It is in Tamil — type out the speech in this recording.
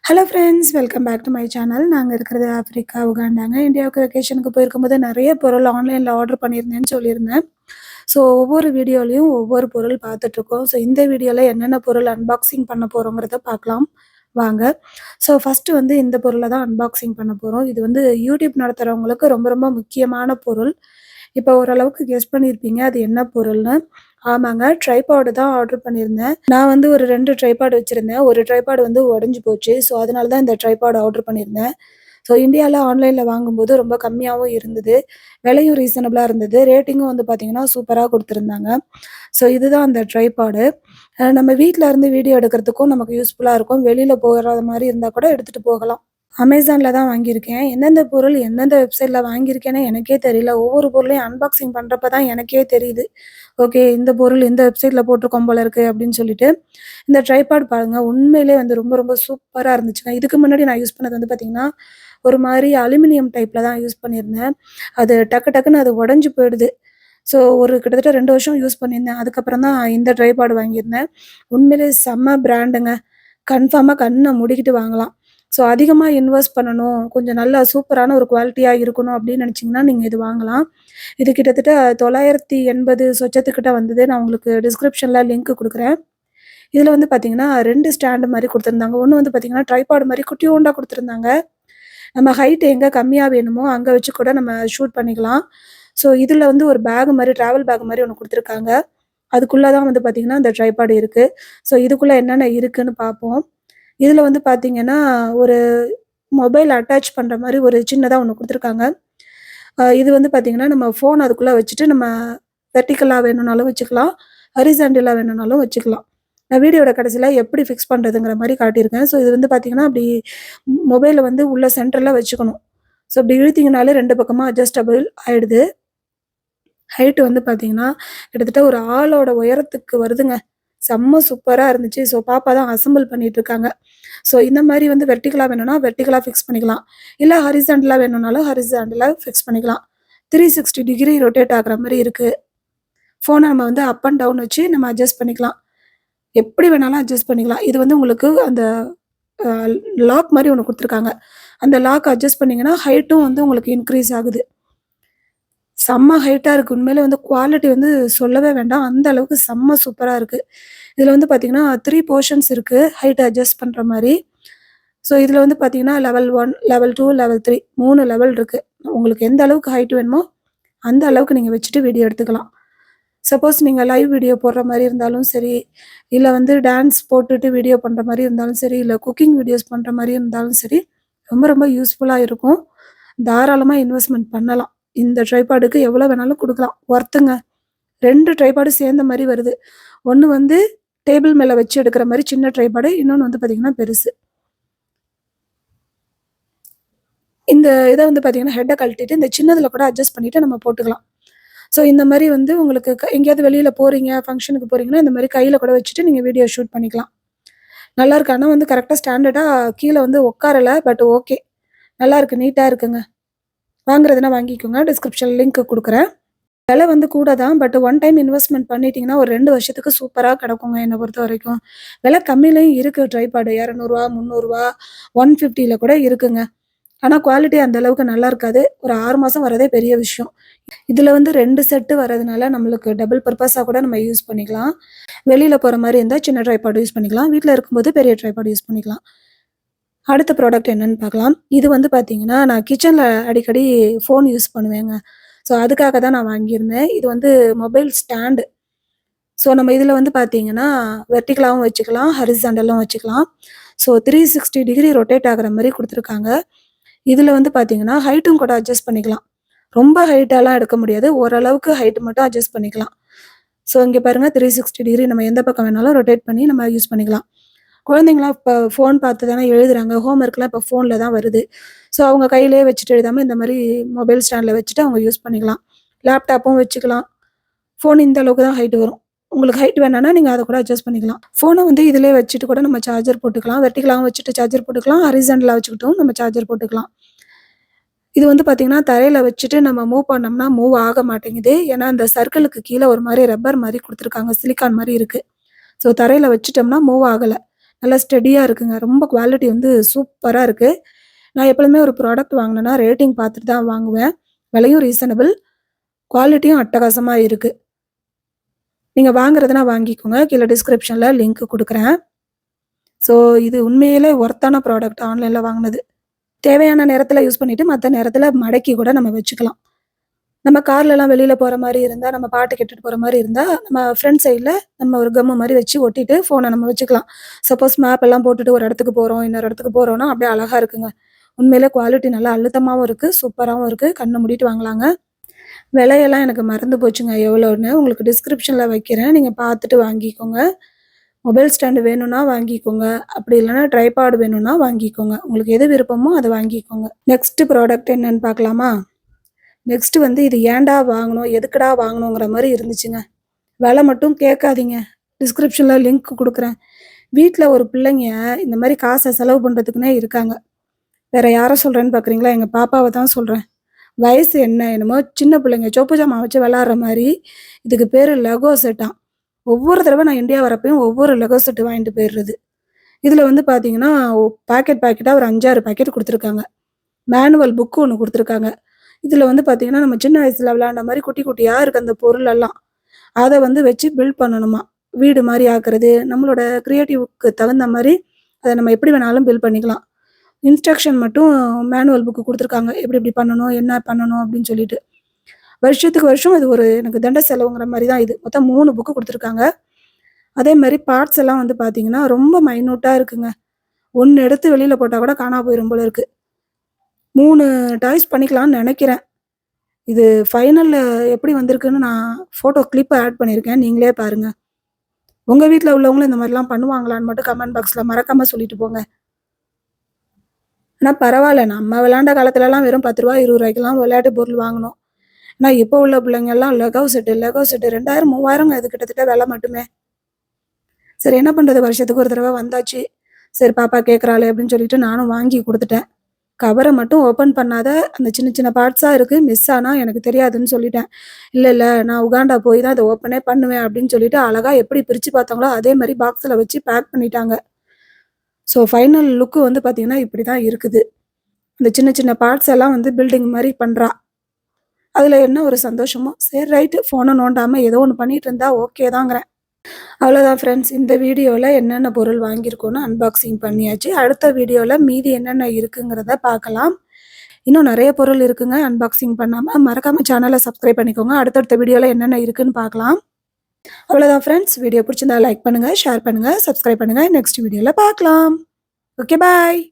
Hello friends welcome back to my channel நாங்கள் இருக்கிறது ஆஃப்ரிக்கா உகாண்டாங்க. இந்தியாவுக்கு வெக்கேஷனுக்கு போயிருக்கும்போது நிறைய பொருள் ஆன்லைனில் ஆர்டர் பண்ணியிருந்தேன்னு சொல்லியிருந்தேன். ஸோ ஒவ்வொரு வீடியோலையும் ஒவ்வொரு பொருள் பார்த்துட்ருக்கோம். ஸோ இந்த வீடியோவில் என்னென்ன பொருள் அன்பாக்சிங் பண்ண போகிறோங்கிறத பார்க்கலாம். வாங்க. ஸோ ஃபஸ்ட்டு வந்து இந்த பொருளை தான் அன்பாக்சிங் பண்ண போகிறோம் இது வந்து யூடியூப் நடத்துகிறவங்களுக்கு ரொம்ப ரொம்ப முக்கியமான பொருள். இப்போ ஓரளவுக்கு கெஸ் பண்ணியிருப்பீங்க. அது என்ன பொருள்னு. ஆமாங்க ட்ரைபாடு தான் ஆர்டர் பண்ணியிருந்தேன் நான் வந்து ஒரு ரெண்டு ட்ரைபாடு வச்சுருந்தேன். ஒரு ட்ரைபாடு வந்து உடஞ்சி போச்சு. ஸோ அதனால தான் இந்த ட்ரைபாடு ஆர்டர் பண்ணியிருந்தேன் ஸோ இந்தியாவில் ஆன்லைனில் வாங்கும்போது ரொம்ப கம்மியாகவும் இருந்தது. விலையும் ரீசனபிளாக இருந்தது. ரேட்டிங்கும் வந்து பார்த்திங்கன்னா சூப்பராக கொடுத்துருந்தாங்க. ஸோ இதுதான் அந்த ட்ரைபாடு நம்ம வீட்டில் இருந்து வீடியோ எடுக்கிறதுக்கும் நமக்கு யூஸ்ஃபுல்லாக இருக்கும். வெளியில் போகிற மாதிரி இருந்தால் கூட எடுத்துகிட்டு போகலாம். அமேசானில் தான் வாங்கியிருக்கேன். எந்தெந்த பொருள் எந்தெந்த வெப்சைட்டில் வாங்கியிருக்கேன்னு எனக்கே தெரியல. ஒவ்வொரு பொருளையும் அன்பாக்சிங் பண்ணுறப்ப தான் எனக்கே தெரியுது. ஓகே இந்த பொருள் இந்த வெப்சைட்டில் போட்டிருக்கோம் போல இருக்குது அப்படின்னு சொல்லிட்டு. இந்த ட்ரைபாட் பாருங்கள் உண்மையிலே வந்து ரொம்ப ரொம்ப சூப்பராக இருந்துச்சுங்க. இதுக்கு முன்னாடி நான் யூஸ் பண்ணது வந்து பார்த்திங்கன்னா ஒரு மாதிரி அலுமினியம் டைப்பில் தான் யூஸ் பண்ணியிருந்தேன். அது டக்கு டக்குன்னு அது உடஞ்சி போயிடுது. ஸோ ஒரு கிட்டத்தட்ட ரெண்டு வருஷம் யூஸ் பண்ணியிருந்தேன். அதுக்கப்புறம் தான் இந்த ட்ரைபாடு வாங்கியிருந்தேன். உண்மையிலே செம்ம பிராண்டுங்க கன்ஃபார்மாக கண்ணை முடிக்கிட்டு வாங்கலாம். ஸோ அதிகமாக இன்வெஸ்ட் பண்ணணும். கொஞ்சம் நல்லா சூப்பரான ஒரு குவாலிட்டியாக இருக்கணும் அப்படின்னு நினச்சிங்கன்னா நீங்கள் இது வாங்கலாம். இது கிட்டத்தட்ட தொள்ளாயிரத்தி எண்பது சொச்சத்துக்கிட்ட வந்தது. நான் உங்களுக்கு டிஸ்கிரிப்ஷனில் லிங்க் கொடுக்குறேன். இதில் வந்து பார்த்தீங்கன்னா ரெண்டு ஸ்டாண்டு மாதிரி கொடுத்துருந்தாங்க. ஒன்று வந்து பார்த்தீங்கன்னா ட்ரைபாடு மாதிரி குட்டியோண்டாக கொடுத்துருந்தாங்க. நம்ம ஹைட் எங்கே கம்மியாக வேணுமோ அங்கே வச்சு கூட நம்ம ஷூட் பண்ணிக்கலாம். ஸோ இதில் வந்து ஒரு பேக் மாதிரி ட்ராவல் பேக் மாதிரி ஒன்று கொடுத்துருக்காங்க. அதுக்குள்ளே தான் வந்து பார்த்திங்கன்னா இந்த ட்ரைபாடு இருக்குது ஸோ இதுக்குள்ளே என்னென்ன இருக்குதுன்னு பார்ப்போம் இதில் வந்து பார்த்திங்கன்னா ஒரு மொபைல் அட்டாச் பண்ணுற மாதிரி ஒரு சின்னதாக ஒன்று கொடுத்துருக்காங்க. இது வந்து பார்த்திங்கன்னா நம்ம ஃபோன் அதுக்குள்ளே வச்சுட்டு நம்ம வெர்டிக்கலாக வேணும்னாலும் வச்சுக்கலாம். ஹரிசாண்டிலாக வேணும்னாலும் வச்சுக்கலாம். நான் வீடியோட கடைசியில் எப்படி ஃபிக்ஸ் பண்ணுறதுங்கிற மாதிரி காட்டியிருக்கேன். ஸோ இது வந்து பார்த்தீங்கன்னா அப்படி மொபைலை வந்து உள்ள சென்டரில் வச்சுக்கணும். ஸோ அப்படி இழுத்திங்கனாலே ரெண்டு பக்கமாக அட்ஜஸ்டபிள் ஆகிடுது ஹைட்டு வந்து பார்த்தீங்கன்னா கிட்டத்தட்ட ஒரு ஆளோட உயரத்துக்கு வருதுங்க. செம்ம சூப்பராக இருந்துச்சு. ஸோ பாப்பா தான் அசம்பிள் பண்ணிட்டு இருக்காங்க. ஸோ இந்த மாதிரி வந்து வெர்டிகலாக வேணும்னா வெர்டிகலாக ஃபிக்ஸ் பண்ணிக்கலாம். இல்லை ஹரிசாண்டலாக வேணும்னாலும் ஹரிசாண்டலாக ஃபிக்ஸ் பண்ணிக்கலாம். த்ரீ சிக்ஸ்டி டிகிரி ரொட்டேட் ஆகிற மாதிரி இருக்குது ஃபோனை நம்ம வந்து அப் அண்ட் டவுன் வச்சு நம்ம அட்ஜஸ்ட் பண்ணிக்கலாம். எப்படி வேணாலும் அட்ஜஸ்ட் பண்ணிக்கலாம். இது வந்து உங்களுக்கு அந்த லாக் மாதிரி ஒன்று கொடுத்துருக்காங்க. அந்த லாக் அட்ஜஸ்ட் பண்ணிங்கன்னா ஹைட்டும் வந்து உங்களுக்கு இன்க்ரீஸ் ஆகுது. செம்ம ஹைட்டாக இருக்குது உண்மையிலே வந்து குவாலிட்டி வந்து சொல்லவே வேண்டாம். அந்த அளவுக்கு செம்ம சூப்பராக இருக்குது இதில் வந்து பார்த்தீங்கன்னா த்ரீ போர்ஷன்ஸ் இருக்குது ஹைட் அட்ஜஸ்ட் பண்ணுற மாதிரி. ஸோ இதில் வந்து பார்த்தீங்கன்னா level one level two level three மூணு லெவல் இருக்குது உங்களுக்கு எந்த அளவுக்கு ஹைட் வேணுமோ அந்த அளவுக்கு நீங்கள் வச்சுட்டு வீடியோ எடுத்துக்கலாம். சப்போஸ் நீங்கள் லைவ் வீடியோ போடுற மாதிரி இருந்தாலும் சரி இல்லை வந்து டான்ஸ் போட்டுட்டு வீடியோ பண்ணுற மாதிரி இருந்தாலும் சரி இல்லை குக்கிங் வீடியோஸ் பண்ணுற மாதிரி இருந்தாலும் சரி ரொம்ப ரொம்ப யூஸ்ஃபுல்லாக இருக்கும். தாராளமாக இன்வெஸ்ட்மெண்ட் பண்ணலாம். இந்த ட்ரைபாடுக்கு எவ்வளோ வேணாலும் கொடுக்கலாம். ஒர்த்துங்க ரெண்டு ட்ரைபாடு சேர்ந்த மாதிரி வருது. ஒன்று வந்து டேபிள் மேலே வச்சு எடுக்கிற மாதிரி சின்ன ட்ரைபாடு இன்னொன்று வந்து பார்த்திங்கன்னா பெருசு. இந்த இதை வந்து பார்த்திங்கன்னா ஹெட்டை கழட்டிட்டு இந்த சின்னதில் கூட அட்ஜஸ்ட் பண்ணிவிட்டு நம்ம போட்டுக்கலாம். ஸோ இந்த மாதிரி வந்து உங்களுக்கு எங்கேயாவது வெளியில் போகிறீங்க ஃபங்க்ஷனுக்கு போகிறீங்கன்னா இந்த மாதிரி கையில் கூட வச்சுட்டு நீங்கள் வீடியோ ஷூட் பண்ணிக்கலாம். நல்லா இருக்கு. ஆனால் வந்து கரெக்டாக ஸ்டாண்டர்டாக கீழே வந்து உட்காரலை பட் ஓகே நல்லா இருக்கு. நீட்டாக இருக்குங்க. வாங்குறதுனா வாங்கிக்கோங்க. டிஸ்கிரிப்ஷன் லிங்க் கொடுக்குறேன். விலை வந்து கூட தான் பட் ஒன் டைம் இன்வெஸ்ட்மெண்ட் பண்ணிட்டீங்கன்னா ஒரு ரெண்டு வருஷத்துக்கு சூப்பராக கிடக்குங்க என்னை பொறுத்த வரைக்கும். விலை கம்மியிலையும் இருக்குது ட்ரைபாடு இரநூறுவா முந்நூறுரூவா ஒன் ஃபிஃப்டியில் கூட இருக்குங்க. ஆனால் குவாலிட்டி அந்த அளவுக்கு நல்லா இருக்காது. ஒரு ஆறு மாதம் வரதே பெரிய விஷயம். இதில் வந்து ரெண்டு செட்டு வரதுனால நம்மளுக்கு டபுள் பர்பஸாக கூட நம்ம யூஸ் பண்ணிக்கலாம். வெளியில் போகிற மாதிரி இருந்தால் சின்ன ட்ரைபாடு யூஸ் பண்ணிக்கலாம். வீட்டில் இருக்கும்போது பெரிய ட்ரைபாடு யூஸ் பண்ணிக்கலாம். அடுத்த ப்ராடக்ட் என்னன்னு பார்க்கலாம். இது வந்து பார்த்தீங்கன்னா நான் கிச்சனில் அடிக்கடி ஃபோன் யூஸ் பண்ணுவேங்க. ஸோ அதுக்காக தான் நான் வாங்கியிருந்தேன். இது வந்து மொபைல் ஸ்டாண்டு ஸோ நம்ம இதில் வந்து பார்த்தீங்கன்னா வெர்டிகலாகவும் வச்சுக்கலாம் ஹரிசாண்டலும் வச்சுக்கலாம். So three sixty degree rotate ஆகிற மாதிரி கொடுத்துருக்காங்க. இதில் வந்து பார்த்தீங்கன்னா ஹைட்டும் கூட அட்ஜஸ்ட் பண்ணிக்கலாம். ரொம்ப ஹைட்டாலாம் எடுக்க முடியாது. ஓரளவுக்கு ஹைட் மட்டும் அட்ஜஸ்ட் பண்ணிக்கலாம். ஸோ இங்கே பாருங்கள் த்ரீ சிக்ஸ்டி டிகிரி நம்ம எந்த பக்கம் வேணாலும் ரொட்டேட் பண்ணி நம்ம யூஸ் பண்ணிக்கலாம். குழந்தைங்களாம் இப்போ ஃபோன் பார்த்து தானே எழுதுறாங்க ஹோம் ஒர்க்லாம் இப்போ ஃபோனில் தான் வருது. ஸோ அவங்க கையிலே வச்சுட்டு எழுதாமல் இந்த மாதிரி மொபைல் ஸ்டாண்டில் வச்சுட்டு அவங்க யூஸ் பண்ணிக்கலாம். லேப்டாப்பும் வச்சுக்கலாம். ஃபோன் இந்த அளவுக்கு தான் ஹைட் வரும். உங்களுக்கு ஹைட் வேணாம்னா நீங்கள் அதை கூட அட்ஜஸ்ட் பண்ணிக்கலாம். ஃபோனை வந்து இதிலே வச்சுட்டு கூட நம்ம சார்ஜர் போட்டுக்கலாம். வெர்டிகலாகவும் வச்சுட்டு சார்ஜர் போட்டுக்கலாம். ஹரிசண்டில் வச்சுக்கிட்டும் நம்ம சார்ஜர் போட்டுக்கலாம். இது வந்து பார்த்திங்கன்னா தரையில் வச்சுட்டு நம்ம மூவ் பண்ணோம்னா மூவ் ஆக மாட்டேங்குது. ஏன்னா அந்த சர்க்கிளுக்கு கீழே ஒரு மாதிரி ரப்பர் மாதிரி கொடுத்துருக்காங்க. சிலிக்கான் மாதிரி இருக்குது ஸோ தரையில் வச்சுட்டோம்னா மூவ் ஆகலை. நல்லா ஸ்டெடியாக இருக்குங்க. ரொம்ப குவாலிட்டி வந்து சூப்பராக இருக்குது நான் எப்பொழுதுமே ஒரு ப்ராடக்ட் வாங்கினேன்னா ரேட்டிங் பார்த்துட்டு தான் வாங்குவேன். விலையும் ரீசனபிள். குவாலிட்டியும் அட்டகாசமாக இருக்கு. நீங்கள் வாங்குறதுனா வாங்கிக்கோங்க. கீழே டிஸ்கிரிப்ஷனில் லிங்க் கொடுக்குறேன் ஸோ இது உண்மையிலே ஒர்த்தான ப்ராடக்ட் ஆன்லைனில் வாங்கினது தேவையான நேரத்தில் யூஸ் பண்ணிவிட்டு மற்ற நேரத்தில் மடக்கி கூட நம்ம வச்சுக்கலாம். நம்ம கார்லலாம் வெளியில் போகிற மாதிரி இருந்தால் நம்ம பாட்டு கேட்டுட்டு போகிற மாதிரி இருந்தால் நம்ம ஃப்ரண்ட் சைடில் நம்ம ஒரு கம்மு மாதிரி வச்சு ஒட்டிட்டு ஃபோனை நம்ம வச்சுக்கலாம். சப்போஸ் மேப் எல்லாம் போட்டுட்டு ஒரு இடத்துக்கு போகிறோம் இன்னொரு இடத்துக்கு போகிறோன்னா அப்படியே அழகா இருக்குங்க. உண்மையிலே குவாலிட்டி நல்லா அழுத்தமாகவும் இருக்குது சூப்பராகவும் இருக்குது கண்ணை மூடிட்டு வாங்கலாங்க. விலையெல்லாம் எனக்கு மறந்து போச்சுங்க எவ்வளோன்னு. உங்களுக்கு டிஸ்கிரிப்ஷனில் வைக்கிறேன். நீங்கள் பார்த்துட்டு வாங்கிக்கோங்க. மொபைல் ஸ்டாண்டு வேணும்னா வாங்கிக்கோங்க. அப்படி இல்லன்னா ட்ரைபாடு வேணும்னா வாங்கிக்கோங்க. உங்களுக்கு எது விருப்பமோ அதை வாங்கிக்கோங்க. நெக்ஸ்ட் ப்ராடக்ட் என்னன்னு பார்க்கலாமா? நெக்ஸ்ட் வந்து இது ஏன்டா வாங்கணும் எதுக்குடா வாங்கணுங்கிற மாதிரி இருந்துச்சுங்க. விலை மட்டும் கேட்காதீங்க. டிஸ்கிரிப்ஷன்ல லிங்க் கொடுக்குறேன் வீட்டில் ஒரு பிள்ளைங்க இந்த மாதிரி காசை செலவு பண்ணுறதுக்குன்னே இருக்காங்க. வேற யாரை சொல்கிறேன்னு பார்க்குறீங்களா? எங்கள் பாப்பாவை தான் சொல்கிறேன் வயசு என்ன? என்னமோ சின்ன பிள்ளைங்க சொப்பு ஜாமான் வச்சு விளாட்ற மாதிரி இதுக்கு பேர் லெகோ செட்டான் ஒவ்வொரு தடவை நான் இந்தியா வரப்பையும் ஒவ்வொரு லெகோ செட் வாங்கிட்டு போயிடுறது இதில் வந்து பார்த்தீங்கன்னா, பாக்கெட் பாக்கெட்டாக ஒரு 5, 6 பாக்கெட் கொடுத்துருக்காங்க மேனுவல் புக்கு ஒன்று கொடுத்துருக்காங்க இதில் வந்து பார்த்திங்கன்னா நம்ம சின்ன வயசில் விளாண்ட மாதிரி குட்டி குட்டியாக இருக்க அந்த பொருள் எல்லாம். வந்து வச்சு பில்ட் பண்ணணுமா வீடு மாதிரி ஆக்குறது, நம்மளோட க்ரியேட்டிவ்க்கு தகுந்த மாதிரி அதை நம்ம எப்படி வேணாலும் பில்ட் பண்ணிக்கலாம். இன்ஸ்ட்ரக்ஷன் மட்டும் மேனுவல் புக்கு கொடுத்துருக்காங்க எப்படி எப்படி பண்ணணும்? என்ன பண்ணணும்? அப்படின்னு சொல்லிட்டு. வருஷத்துக்கு வருஷம் இது ஒரு எனக்கு தண்ட செலவுங்கிற மாதிரி தான் இது. மொத்தம் மூணு புக்கு கொடுத்துருக்காங்க அதே மாதிரி பார்ட்ஸ் எல்லாம் வந்து பார்த்தீங்கன்னா, ரொம்ப மைனூட்டாக இருக்குங்க. ஒன்று எடுத்து வெளியில் போட்டால் கூட காணாம போயிடும் போல இருக்குது மூணு டாய்ஸ் பண்ணிக்கலாம்னு நினைக்கிறேன் இது ஃபைனலில் எப்படி வந்திருக்குன்னு நான் ஃபோட்டோ கிளிப்பை ஆட் பண்ணியிருக்கேன். நீங்களே பாருங்கள் உங்கள் வீட்டில் உள்ளவங்களும் இந்த மாதிரிலாம் பண்ணுவாங்களான்னு மட்டும் கமெண்ட் பாக்ஸில் மறக்காமல் சொல்லிட்டு போங்க. ஆனால் பரவாயில்ல நம்ம விளையாண்ட காலத்துலலாம் வெறும் பத்து ரூபா இருபது ரூபாய்க்கெல்லாம் விளையாட்டு பொருள் வாங்கினோம் ஆனால் இப்போ உள்ள பிள்ளைங்கள்லாம் லெகோ செட்டு, லெகோ செட்டு 2000, 3000ங்க இது கிட்டத்தட்ட விலை மட்டுமே. சரி என்ன பண்ணுறது வருஷத்துக்கு ஒரு தடவை வந்தாச்சு. சரி பாப்பா கேட்குறாளே அப்படின்னு சொல்லிட்டு நானும் வாங்கி கொடுத்துட்டேன் கவரை மட்டும் ஓப்பன் பண்ணாத, அந்த சின்ன சின்ன பார்ட்ஸாக இருக்குது மிஸ் ஆனால் எனக்கு தெரியாதுன்னு சொல்லிட்டேன். இல்லை இல்லை நான் உகாண்டா போய் தான் அதை ஓப்பனே பண்ணுவேன் அப்படின்னு சொல்லிட்டு, அழகாக எப்படி பிரித்து பார்த்தாங்களோ, அதே மாதிரி பாக்ஸில் வச்சு பேக் பண்ணிட்டாங்க. ஸோ ஃபைனல் லுக்கு வந்து பார்த்தீங்கன்னா, இப்படி தான் இருக்குது. அந்த சின்ன சின்ன பார்ட்ஸ் எல்லாம் வந்து பில்டிங் மாதிரி பண்ணுறா அதில் என்ன ஒரு சந்தோஷமோ, சரி ரைட்டு ஃபோனை நோண்டாமல் ஏதோ ஒன்று பண்ணிகிட்டு இருந்தா ஓகே தாங்கிறேன். அவ்வளோதான் ஃப்ரெண்ட்ஸ். இந்த வீடியோல என்னென்ன பொருள் வாங்கியிருக்கோன்னு அன்பாக்சிங் பண்ணியாச்சு. அடுத்த வீடியோவில் மீதி என்னென்ன இருக்குங்கிறத பார்க்கலாம். இன்னும் நிறைய பொருள் இருக்குங்க அன்பாக்சிங் பண்ணாம. மறக்காம சேனலை சப்ஸ்கிரைப் பண்ணிக்கோங்க. அடுத்தடுத்த வீடியோவில் என்னென்ன இருக்குன்னு பார்க்கலாம். அவ்வளோதான் ஃப்ரெண்ட்ஸ். வீடியோ பிடிச்சிருந்தா லைக் பண்ணுங்க, ஷேர் பண்ணுங்க, சப்ஸ்கிரைப் பண்ணுங்க. நெக்ஸ்ட் வீடியோவில் பார்க்கலாம். Okay bye.